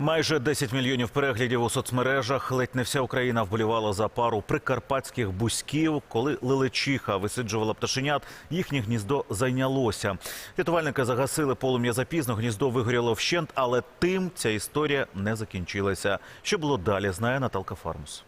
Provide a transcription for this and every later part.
Майже 10 мільйонів переглядів у соцмережах. Ледь не вся Україна вболівала за пару прикарпатських бузьків. Коли лиличиха висиджувала пташенят, їхнє гніздо зайнялося. Рятувальники загасили полум'я запізно, гніздо вигоріло вщент, але тим ця історія не закінчилася. Що було далі, знає Наталка Фармус.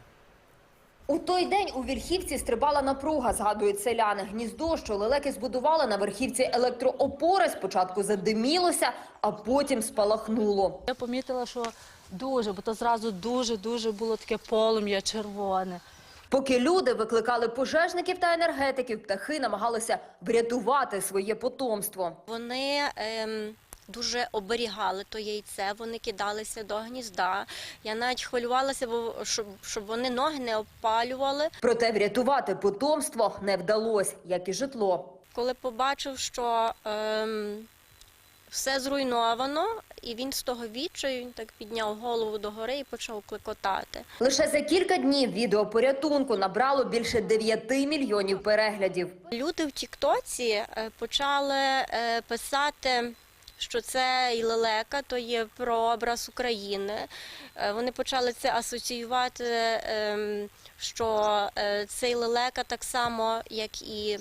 У той день у верхівці стрибала напруга, згадують селяни. Гніздо, що лелеки збудували на верхівці електроопори, спочатку задимілося, а потім спалахнуло. Я помітила, що дуже, бо то зразу дуже-дуже було таке полум'я червоне. Поки люди викликали пожежників та енергетиків, птахи намагалися врятувати своє потомство. Вони ем, дуже оберігали то яйце, вони кидалися до гнізда. Я навіть хвилювалася, бо щоб, щоб вони ноги не опалювали. Проте врятувати потомство не вдалося, як і житло. Коли побачив, що ем, все зруйновано, і він з того відчаю він так підняв голову догори і почав кликотати. Лише за кілька днів відео порятунку набрало більше 9 мільйонів переглядів. Люди в Тіктоці е, почали е, писати, що це і лелека, то є прообраз України. Е, Вони почали це асоціювати, ем, що е, цей лелека так само, як і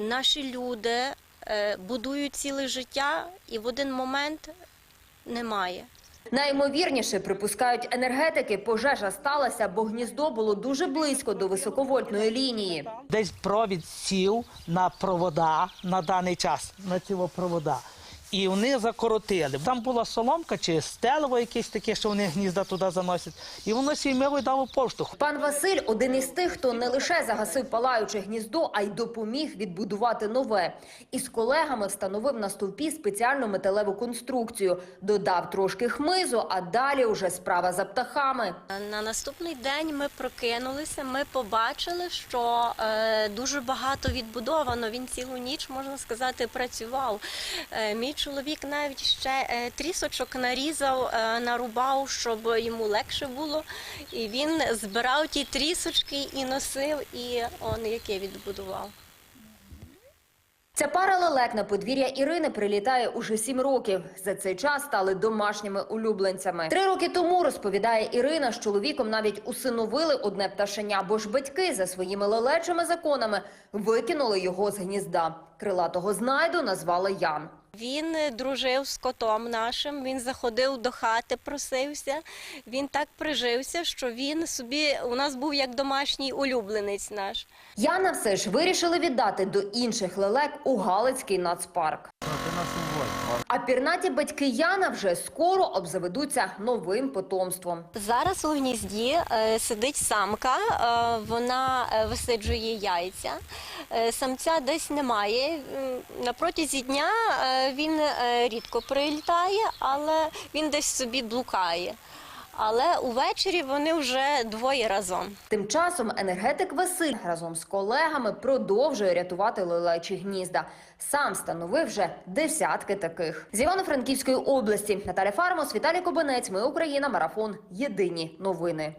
наші люди, е, будують ціле життя, і в один момент немає. Найімовірніше, припускають енергетики, пожежа сталася, бо гніздо було дуже близько до високовольтної лінії. Десь провід сів на провода на даний час, на ці провода. І вони закоротили. Там була соломка чи стелево якесь таке, що вони гнізда туди заносять. І воно сім'єво дало поштовх. Пан Василь один із тих, хто не лише загасив палаюче гніздо, а й допоміг відбудувати нове. Із колегами встановив на стовпі спеціальну металеву конструкцію, додав трошки хмизу, а далі уже справа за птахами. На наступний день ми прокинулися. Ми побачили, що е, дуже багато відбудовано. Він цілу ніч можна сказати працював. Е, мій чоловік навіть ще е, трісочок нарізав, е, нарубав, щоб йому легше було. І він збирав ті трісочки і носив, і он яке відбудував. Ця пара лелек на подвір'я Ірини прилітає уже сім років. За цей час стали домашніми улюбленцями. Три роки тому, розповідає Ірина, з чоловіком навіть усиновили одне пташеня, бо ж батьки за своїми лелечими законами викинули його з гнізда. Крилатого знайду назвали Ян. Він е, дружив з котом нашим. Він заходив до хати, просився. Він так прижився, що він собі у нас був як домашній улюбленець наш. Яна все ж вирішили віддати до інших лелек у Галицький нацпарк. А пірнаті батьки Яна вже скоро обзаведуться новим потомством. Зараз у гнізді е, сидить самка, е, вона е, висиджує яйця. Самця десь немає. М, На протязі дня він рідко прилітає, але він десь собі блукає. Але увечері вони вже двоє разом. Тим часом енергетик Василь разом з колегами продовжує рятувати лелечі гнізда. Сам становив вже десятки таких. З Івано-Франківської області Наталя Фармос, Віталій Кобанець. Ми Україна. Марафон. Єдині новини.